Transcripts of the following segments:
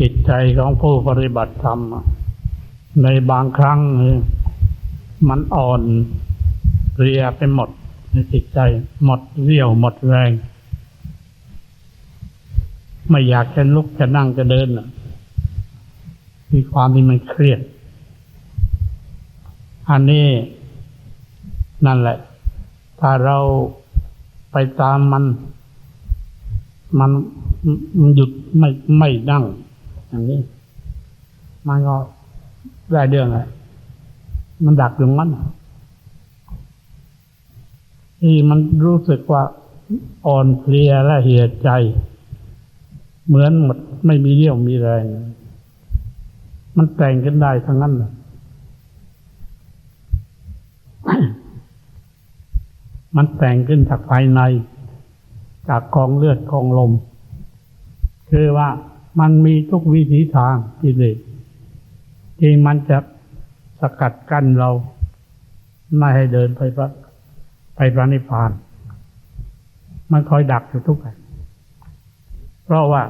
จิตใจของผู้ปฏิบัติธรรม ในบางครั้ง มันอ่อนเพลียไปหมด ในจิตใจ หมดเรี่ยวหมดแรง ไม่อยากจะลุกจะนั่งจะเดินมีความที่มันเครียด อันนี้นั่นแหละ ถ้าเราไปตามมัน มันมันหยุดไม่ไม่นั่ง อย่างนี้ มันก็ได้เรื่องอะมันดักอยู่งั้นที่มันรู้สึกว่าอ่อนเพลียและเหี่ยใจ เหมือนหมดไม่มีเรี่ยวมีแรง มันแต่งกันได้ทั้งนั้นแหละมันแต่งขึ้นจากภายใน จากกองเลือดกองลม คือว่า มันมีทุกวิถีทางกิเลสที่มันจะสกัดกั้นเราไม่ให้เดินไปพระไปพระนิพพาน มันคอยดักอยู่ทุกอย่างเพราะว่า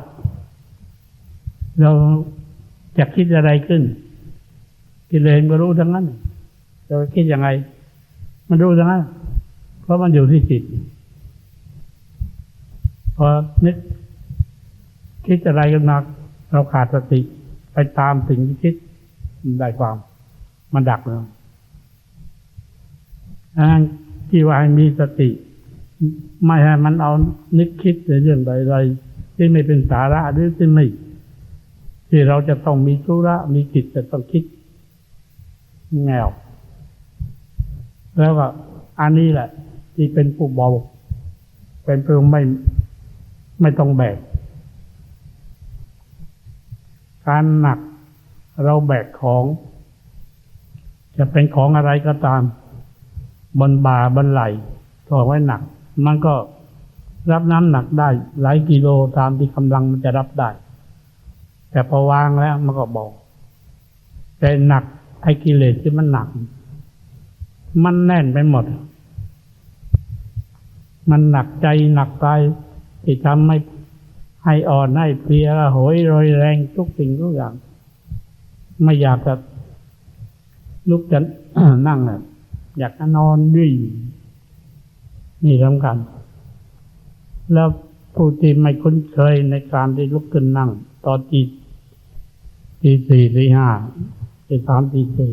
เราจะคิดอะไรขึ้น กิเลสก็รู้ทั้งนั้นจะคิดยังไง มันรู้ทั้งนั้นเพราะมันอยู่ที่จิตพอนึก คิดอะไรกันมาเราขาดสติไปตามสิ่งที่คิดได้ความ มันดักเราอันที่ว่าให้มีสติ ไม่ให้มันเอานึกคิดในเรื่องใดๆที่ไม่เป็นสาระหรือที่ไม่ ที่เราจะต้องมีธุระมีจิตจะต้องคิดแนวแล้วก็อันนี้แหละ ที่เป็นผู้เบา เป็นผู้ไม่ไม่ต้องแบก การหนักเราแบกของ จะเป็นของอะไรก็ตาม บนบ่าบนไหล่ถอดไว้หนัก มันก็รับน้ำหนักได้ หลายกิโลตามที่กำลังมันจะรับได้ แต่พอวางแล้วมันก็บอกแต่หนักไอ้กิเลสที่มันหนัก มันแน่นไปหมด มันหนักใจหนักกายที่ทำให้ ให้อ่อนให้เพลียโหยรอยแรงทุกสิ่งทุกอย่าง ไม่อยากจะลุกจะนั่งอยากจะนอนด้วยนี่สำคัญแล้วผู้ที่ไม่คุ้นเคยในการที่ลุกขึ้นนั่ง ตอนตีตีสี่ตีห้าตีสามตีสี่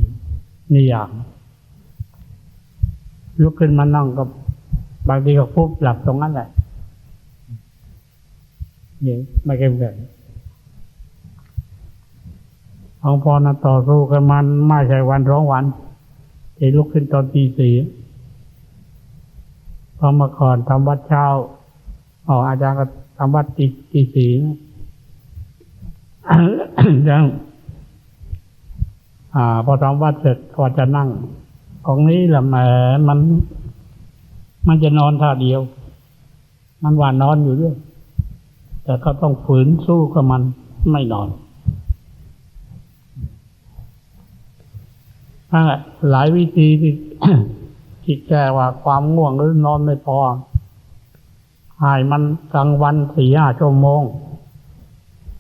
นี่อย่าง ลุกขึ้นมานั่งก็บางทีก็พุบหลับตรงนั้นแหละ ยังไม่เข้มแข็งของพอนะต่อสู้กันมันไม่ใช่วันร้องวันที่ลุกขึ้นตอนตีสี่พอมาก่อนทำวัดเช้าอ๋ออาจารย์ก็ทำวัดตีตีสี่นะยังอ่า พอทำวัดเสร็จก็จะนั่ง ของนี้แหละแหมมัน มันจะนอนท่าเดียว มันว่านอนอยู่ด้วย แต่ก็ต้องฝืนสู้กับมันไม่นอนนั่นแหละหลายวิธีที่ที่แก้ว่าความง่วงหรือนอนไม่พอหายมันกลางวันสี่ห้าชั่วโมง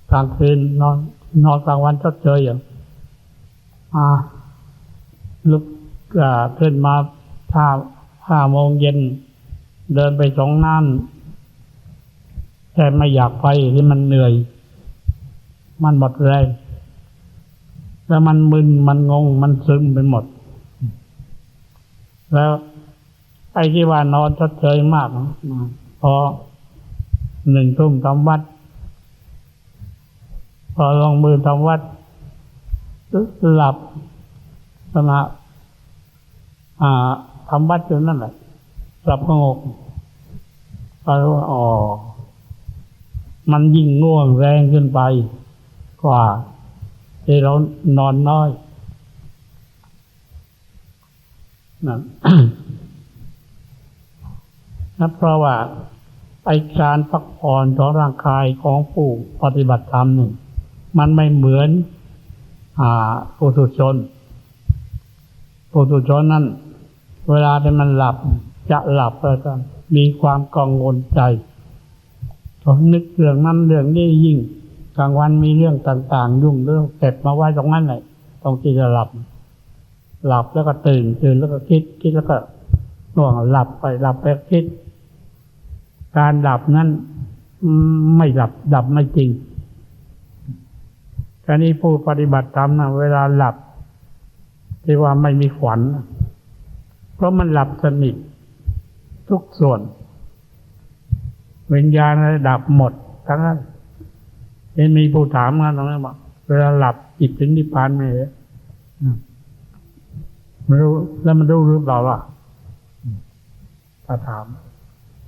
กลางคืนนอนนอนกลางวันชดเชยอย่างอ่าลุกขึ้นมาห้าห้าโมงเย็น เดินไปสองน้ำ แต่ไม่อยากไปที่มันเหนื่อย มันหมดแรงแล้วมันมึนมันงง มันซึมไปหมด แล้วไอ้ที่ว่านอนชดเชยมากนะพอหนึ่งทุ่มทำวัด พอลงมือทำวัด หลับขณะอ่าทำวัดอยู่นั่นแหละหลับก็งกก็รู้ว่าอ๋อ มันยิ่งง่วงแรงขึ้นไป กว่าที่เรานอนน้อยนั่นเพราะว่าไอการพักผ่อนของร่างกายของผู้ปฏิบัติธรรมหนึ่ง มันไม่เหมือนอ่าปุถุชนปุถุชนนั้นเวลาที่มันหลับจะหลับแล้วก็มีความกังวลใจ พอนึกเรื่องนั้นเรื่องนี้ยิ่ง กลางวันมีเรื่องต่าง ๆ ยุ่งเรื่องเก็บมาไว้ตรงนั้นเลยตรงที่จะหลับ หลับแล้วก็ตื่นตื่นแล้วก็คิดคิดแล้วก็ง่วงหลับไปหลับไปคิด การหลับนั้นไม่หลับหลับไม่จริงการนี้ผู้ปฏิบัติธรรมนะเวลาหลับที่ว่าไม่มีฝันนะเพราะมันหลับสนิททุกส่วน วิญญาณอะไรดับหมดทั้งนั้นเห็นมีผู้ถามมาตรงนั้นบอกเวลาหลับจิตถึงนิพพานไหมเหรออืมไม่รู้แล้วมันรู้หรือเปล่าล่ะถ้าถาม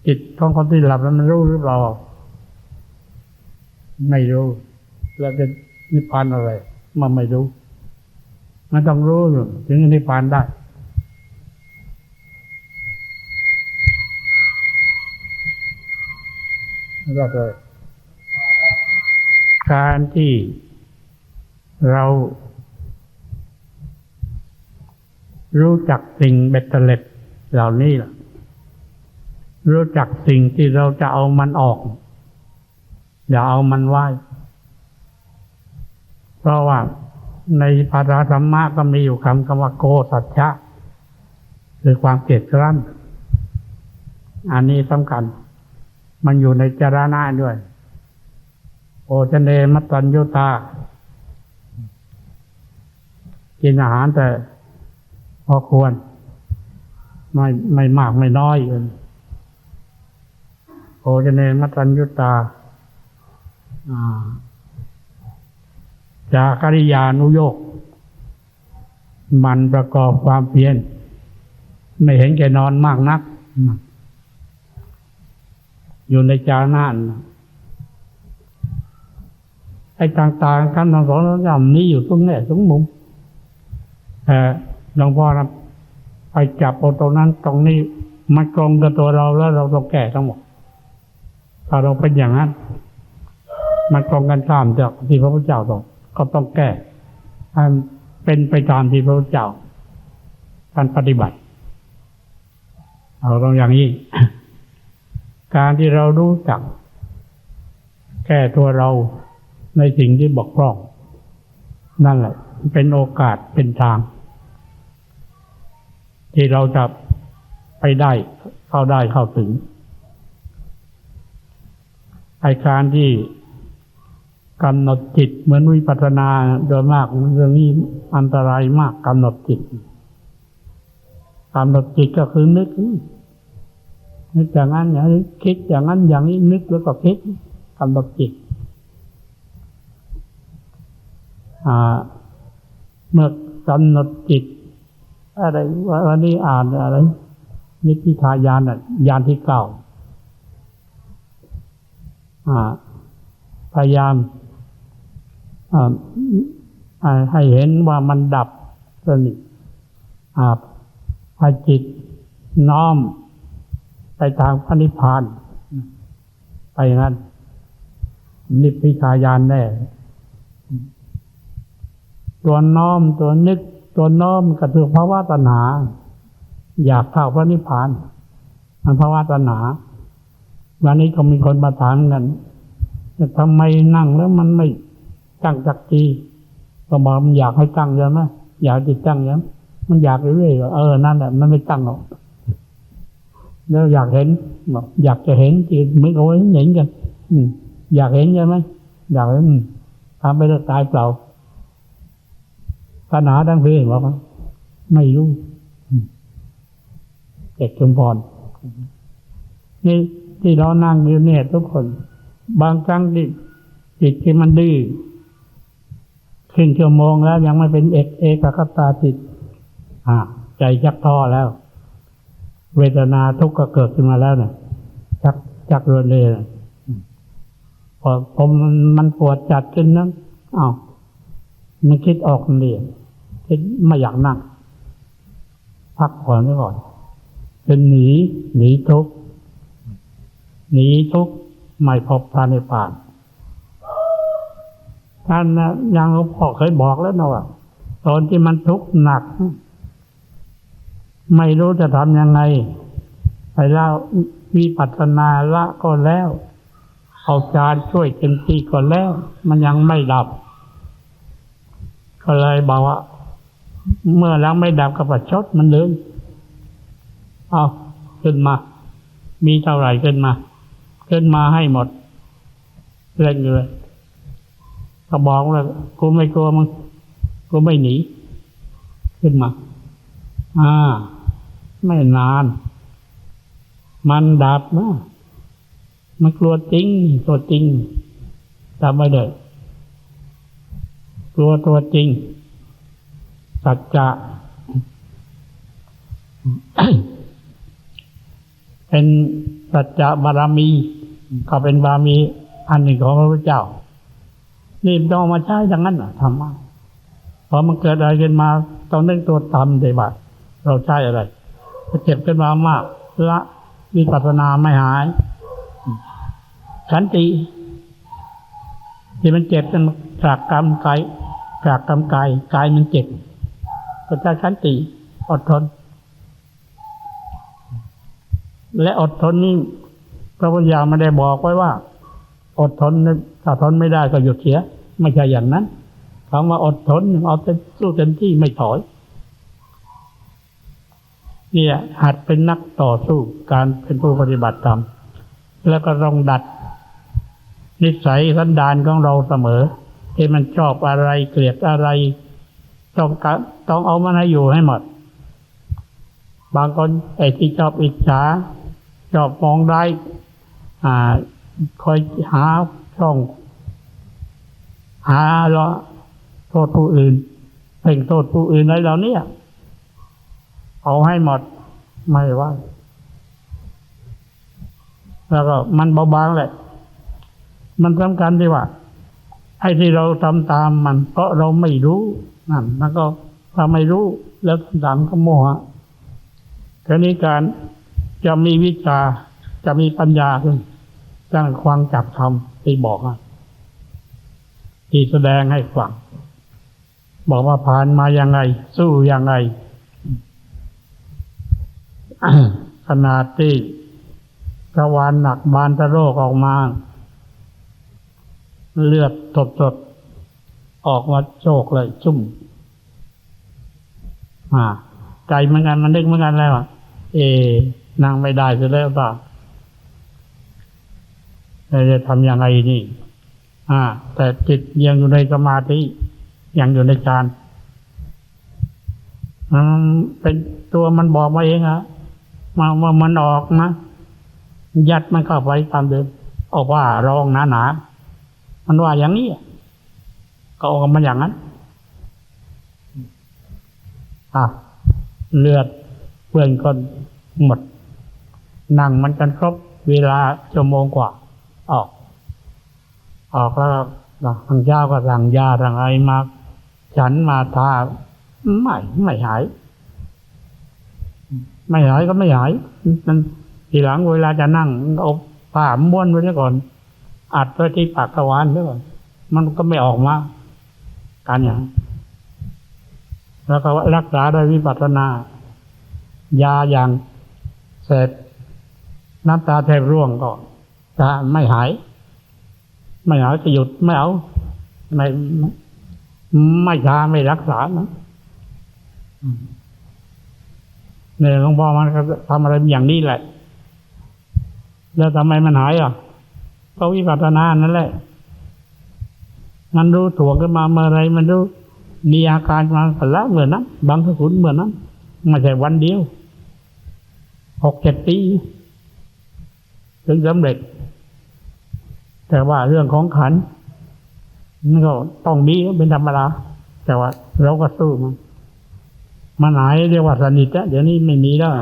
จิตของคนที่หลับแล้วมันรู้หรือเปล่าไม่รู้แล้วจะนิพพานอะไร มันไม่รู้ มันต้องรู้ถึงนิพพานได้ ก็เลย การที่เรารู้จักสิ่งเบ็ดเตล็ดเหล่านี้ล่ะ รู้จักสิ่งที่เราจะเอามันออก อย่าเอามันไว้ เพราะว่าในภาษาธรรมะก็มีอยู่คำคำว่าโกสัจฉะคือความเกลียดคร้น อันนี้สำคัญ มันอยู่ในจารณะด้วย โอชเนมัตัญญุตา กินอาหารแต่พอควร ไม่ไม่มากไม่น้อยเลยโอชเนมัตัญญุตาอ่าจาคริยานุโยก มันประกอบความเพียรไม่เห็นแก่นอนมากนัก อยู่ในจานานไอ้ต่างๆคำสอนเราจำนี้อยู่ตรงแง่ตรงมุมแต่หลวงพ่อนะไปจับเอาตรงนั้นตรงนี้มันกลงกับตัวเราแล้วเราต้องแก้ทั้งหมดถ้าเราเป็นอย่างนั้น มันตรงกันข้ามจากที่พระพุทธเจ้าต้องก็ต้องแก้เป็นไปตามที่พระพุทธเจ้าท่านปฏิบัติ เอาตรงอย่างนี้ การที่เรารู้จัก แก้ตัวเราในสิ่งที่บกพร่อง นั่นแหละ เป็นโอกาสเป็นทาง ที่เราจะไปได้เข้าได้เข้าถึงไอการที่กำหนดจิตเหมือนวิปัสสนาโดยมากเรื่องนี้อันตรายมากกำหนดจิตกำหนดจิตก็คือนึก นึกอย่างนั้นอย่างนี้คิดอย่างนั้นอย่างนี้นึกแล้วก็คิดกำหนดจิตอ่าเมื่อกำหนดจิต อะไรวันนี้อ่านอะไรนิพพิทายานอะยานที่เก้าอ่าพยายามอ่าให้เห็นว่ามันดับสนิทอ่าพาจิตน้อม ไปทางพระนิพพาน ไปอย่างนั้น นิพพิทายานแน่ตัวน้อมตัวนึกตัวน้อมก็คือภาวะตัณหาอยากเข้าพระนิพพาน มันภาวะตัณหาวันนี้ก็มีคนมาถามกันทำไมนั่งแล้วมันไม่ตั้งสักทีก็บอกมันอยากให้ตั้งใช่ไหมอยากจิตตั้งใช่ไหมมันอยากเรื่อยๆเออนั่นแหละมันไม่ตั้งหรอก แล้วอยากเห็นบอกอยากจะเห็นจิตไม่เอาไว้เห็นกันอยากเห็นใช่ไหมอยากเห็นทำไปแล้วตายเปล่าปัญหาดังเพลงบอกว่าไม่รู้อืมเจ็ดชุมพรนี่ที่เรานั่งอยู่เนี่ยทุกคน บางครั้งที่จิตที่มันดื้อครึ่งชั่วโมงแล้วยังไม่เป็นเอกเอกคตาจิตอ่าใจชักท้อแล้ว เวทนาทุกข์ก็เกิดขึ้นมาแล้วเนี่ยชักชักรือนเลยนะพอผมมันปวดจัดขึ้นนั้นอ้าวมันคิดออกคนเดียคิดไม่อยากนั่งพักผ่อนไว้ก่อนเป็นหนีหนีทุกข์หนีทุกข์ไม่พบพระนิพพานท่านนะยังหลวงพ่อเคยบอกแล้วนะว่าตอนที่มันทุกข์หนัก ไม่รู้จะทำยังไง ไปเล่าวิปัสสนาละก็แล้วเอาจานช่วยเต็มที่ก่อนแล้ว มันยังไม่ดับ ก็เลยบอกว่า เมื่อยังไม่ดับก็ประชดมันเลยเอาขึ้นมา มีเท่าไหร่ขึ้นมา ขึ้นมาให้หมดเร่งเลยก็บอกว่ากูไม่กลัวมึงกูไม่หนี ขึ้นมา อ่า ไม่นาน มันดับนะมันกลัวจริงตัวจริงจำไว้เลยกลัวตัวจริง สัจจะเป็นสัจจะบารมีก็เป็นบารมีอันหนึ่งของพระพุทธเจ้า นี่ต้องเอามาใช้ดังนั้นธรรมะพอมันเกิดอะไรขึ้นมาต้องนึกตัวทำได้ว่าเราใช้อะไร เจ็บขึ้นมามากละวิปัสสนาไม่หายขันติ ที่มันเจ็บมันจากกรรมกายจากกรรมกายกายมันเจ็บก็ใช้ขันติอดทน และอดทนนี่พระพุทธเจ้าไม่ได้บอกไว้ว่า อดทนถ้าทนไม่ได้ก็หยุดเสีย ไม่ใช่อย่างนั้นคำว่าอดทนเอาเต็มสู้เต็มที่ไม่ถอย เนี่ย หัดเป็นนักต่อสู้การเป็นผู้ปฏิบัติธรรมแล้วก็ต้องดัด นิสัยสันดานของเราเสมอที่มันชอบอะไรเกลียดอะไร ต้องกะต้องเอามันให้อยู่ให้หมด บางคนไอ้ที่ชอบอิจฉาชอบมองได้อ่า คอยหาช่อง หาละโทษผู้อื่นเพ่งโทษผู้อื่นอะไรเหล่านี้ เอาให้หมดไม่ว่าแล้วก็มันเบาบางแหละ มันสำคัญที่ว่าไอ้ที่เราทำตามมัน เพราะเราไม่รู้นั่นแล้วก็ถ้าไม่รู้ แล้วทำตามก็โมหะทีนี้การจะมีวิชาจะมีปัญญาขึ้นสร้งความจับธรรมที่บอกอะที่แสดงให้ฟังบอกว่าผ่านมายังไง สู้ยังไง ขนาดที่กระวานหนักบานตะโรกออกมา เลือดสดสดๆออกมาโชกเลย ชุ่มอ่าใจเหมือนกันมันนึกเหมือนกันแล้วเอนั่งไม่ได้จะแล้วเปล่าเราจะทำยังไงนี่ อ่า แต่จิตยังอยู่ในสมาธิยังอยู่ในฌานมันเป็นตัวมันบอกมาเองอะ มาว่ามันออกนะ ยัดมันเข้าไปตามเดิมออกว่าร้องหนาหนามันว่าอย่างนี้ ก็ออกมาอย่างนั้นอะเลือดเปื้อนคนหมด นั่งมันกันครบเวลาชั่วโมงกว่า ออก ออกแล้วทางเจ้าก็สั่งยาสั่งอะไรมา ฉันมาทาไม่ไม่หาย ไม่หายก็ไม่หายมันทีหลังเวลาจะนั่งเอาผ้าม้วนไว้ซะก่อน อัดไว้ที่ปากกระวานด้วยก่อนมันก็ไม่ออกมา การอย่างแล้วก็รักษาโดยวิปัสสนา ยาอย่างเสร็จน้ำตาแทบร่วงก็จะไม่หาย ไม่หายก็หยุดไม่เอาไม่ไม่ไม่ทาไม่รักษานะ เนี่ยหลวงพ่อมันทำอะไรอย่างนี้แหละ แล้วทำไมมันหายอะเพราะวิปัสสนานั่นแหละ มันรู้ถ่วงขึ้นมาเมื่อไรมันรู้มีอาการมาสละเหมือนนั้นบางสกุลเหมือนนั้นไม่ใช่วันเดียวหกเจ็ดปีถึงสำเร็จ แต่ว่าเรื่องของขันนั่นก็ต้องมีเป็นธรรมดาแต่ว่าเราก็สู้มัน มันหายเรียกว่าสนิทอะเดี๋ยวนี้ไม่มีแล้ว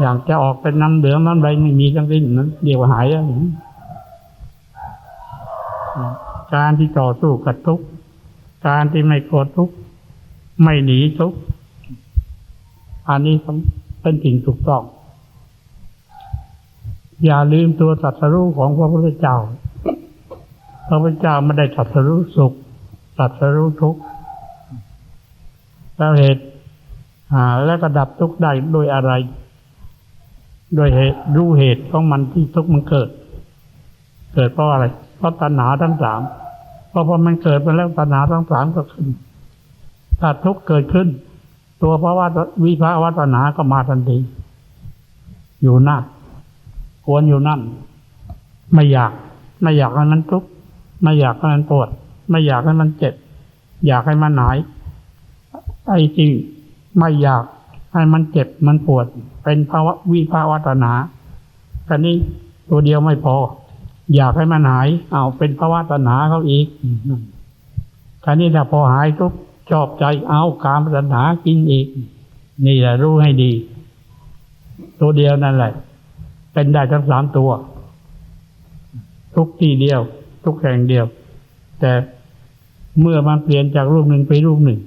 อย่างจะออกเป็นน้ำเหลืองน้ำใบไม่มีทั้งสิ้นนั้นเรียกว่าหายแล้วการที่ต่อสู้กับทุกข์การที่ไม่โกรธทุกข์ไม่หนีทุกข์อันนี้เป็นสิ่งถูกต้อง อย่าลืมตัวตรัสรู้ของพระพุทธเจ้า พระพุทธเจ้าไม่ได้ตรัสรู้สุขตรัสรู้ทุกข์ แล้วเหตุแล้วก็ดับทุกข์ได้โดยอะไร โดยเหตุรู้เหตุของมันที่ทุกข์มันเกิด เกิดเพราะอะไร เพราะตัณหาทั้งสามเพราะพอมันเกิดไปแล้วตัณหาทั้งสามก็ขึ้นถ้าทุกข์เกิดขึ้น ตัวภาวะวิภาวะตัณหาก็มาทันทีอยู่นั่นควรอยู่นั่น ไม่อยาก ไม่อยากให้มันทุกข์ไม่อยากให้มันปวด ไม่อยากให้มันเจ็บ อยากให้มันหาย ไอ้ที่ไม่อยากให้มันเจ็บมันปวด เป็นภาวะวิภาวะตัณหาแต่นี้ตัวเดียวไม่พอ อยากให้มันหายเอาเป็นภาวะตัณหาเขาอีกท่านี้ถ้าพอหายทุกชอบใจเอากามตัณหากินอีก นี่แหละรู้ให้ดี ตัวเดียวนั่นแหละ เป็นได้ทั้งสามตัว ทุกที่เดียว ทุกแห่งเดียว แต่เมื่อมันเปลี่ยนจากรูปหนึ่งไปรูปหนึ่ง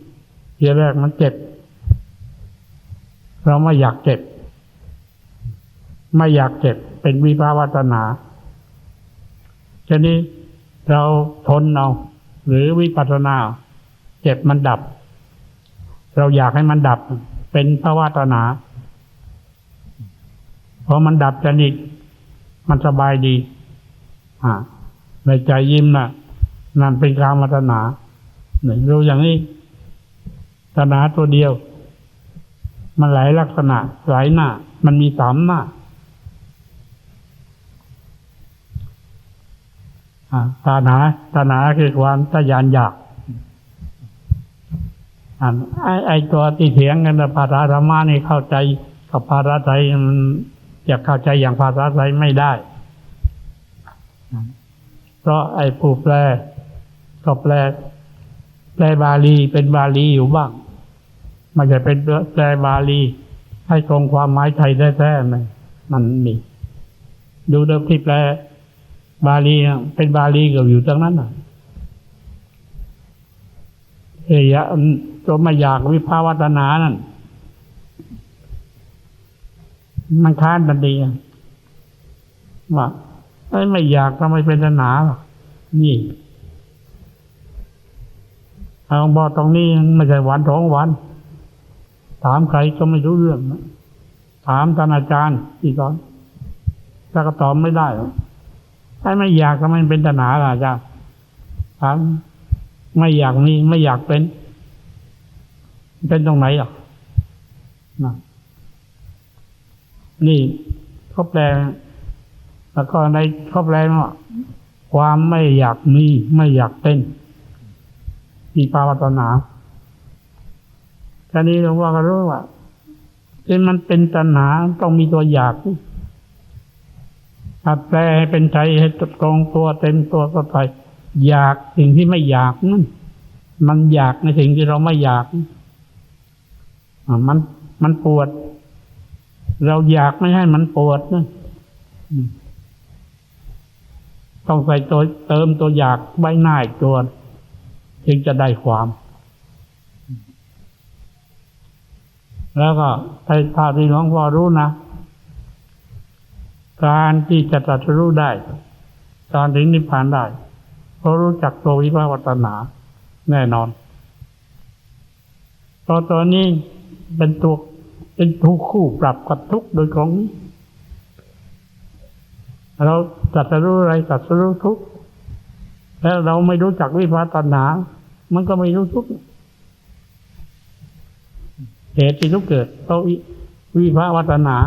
ทีแรกมันเจ็บ เราไม่อยากเจ็บ ไม่อยากเจ็บ เป็นวิภาวะตัณหาทีนี้เราทนเอาหรือวิปัสนา เจ็บมันดับ เราอยากให้มันดับ เป็นภาวะตัณหาพอมันดับจะนิดมันสบายดีอ่าในใจยิ้มนะ่ะนั่นเป็นกามตัณหาเนี่ยรู้อย่างนี้ ตัณหาตัวเดียว มันหลายลักษณะหลายหน้า มันมีสามหน้าตาหนาตาหนาคือความทะยานอยากอ่าไอไอตัวที่เถียงกันภาษาธรรมะนี่เข้าใจกับภาษาไทยมันอยากเข้าใจอย่างภาษาไทยไม่ได้ เพราะไอผู้แปลก็แปลแปลบาลีเป็นบาลีอยู่บ้าง ไม่ใช่เป็นแปลบาลีให้ตรงความหมายไทยแท้ๆไหมมันมีดูเดิมที่แปลบาลีเป็นบาลีก็อยู่ตรงนั้นเฮียตัวไม่อยากวิภาวตนานั่นมันค้านมันดีว่าไม่อยากทำไมเป็นตัณหาหรอกนี่ทางบอกตรงนี้ไม่ใช่วันสองหวัน ถามใครก็ไม่รู้เรื่องนะถามท่านอาจารย์อีกตอนถ้าก็ตอบไม่ได้ถ้าไม่อยากทำไม่เป็นตัณหาล่ะอาจารย์ถามไม่อยากมีไม่อยากเป็น เป็นตรงไหนอะนะนี่เขาแปลแล้วก็ในเขาแปลว่าความไม่อยากมีไม่อยากเป็นมีภาวตัณหาทีนี้หลวงพ่อก็รู้ว่าที่มันเป็นตัณหาต้องมีตัวอยากถ้าแปลให้เป็นใจให้ตรงตัวเต็มตัวก็ไป อยากสิ่งที่ไม่อยากนั่นมันอยากในสิ่งที่เราไม่อยากมันมันปวด เราอยากไม่ให้มันปวดนะต้องใส่ตัวเติมตัวอยากใบหน้าอีกตัวจึงจะได้ความ แล้วก็ใ้ภาที่หลวงพ่อรู้นะ การที่จะตรัสรู้ได้ การถึงนิพพานได้เพราะรู้จักตัววิภาวตนาแน่นอนตอนตัวนี้เป็นตัวเป็นทุกคู่ปรับกับทุกโดยของเราจัดสรู้อะไรจัดสรู้ทุกแล้วเราไม่รู้จักวิภาตัณหามันก็ไม่รู้ทุก เหตุที่ทุกเกิดเพราะวิภาวัตนา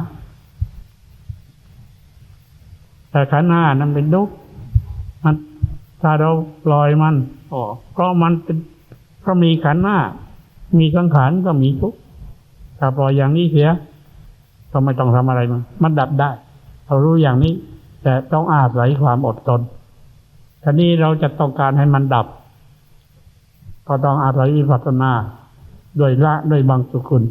แต่ขันห้านั้นเป็นทุกมันถ้าเราปล่อยมันออกเพราะมันเป็นเพราะมีขันห้ามีสังขารก็มีทุกถ้าปล่อยอย่างนี้เสียก็ไม่ต้องทำอะไรมันมันดับได้เรารู้อย่างนี้ แต่ต้องอาศัยความอดทนทีนี้เราจะต้องการให้มันดับ ก็ต้องอาศัยวิปัสสนา โดยละโดยบางสุขุน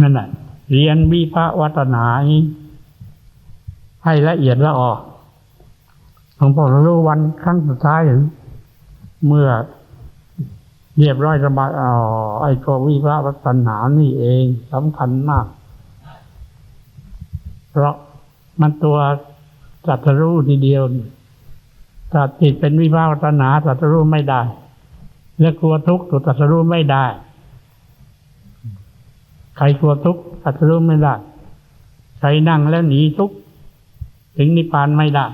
นั่นแหละเรียนวิภาวตนาให้ละเอียดละออกหลวงพ่อรู้วันครั้งสุดท้ายเมื่อเรียบร้อยสบายอ๋อไอ้ตัววิภาวตนานี่เองสำคัญมาก เพราะมันตัวสัตรู้ทีเดียวถ้าจิตเป็นวิภาวตนาสัตรู้ไม่ได้ และกลัวทุกข์ตัวตัสรู้ไม่ได้ ใครกลัวทุกข์ตัสรู้ไม่ได้ ใครนั่งแล้วหนีทุกข์ถึงนิพพานไม่ได้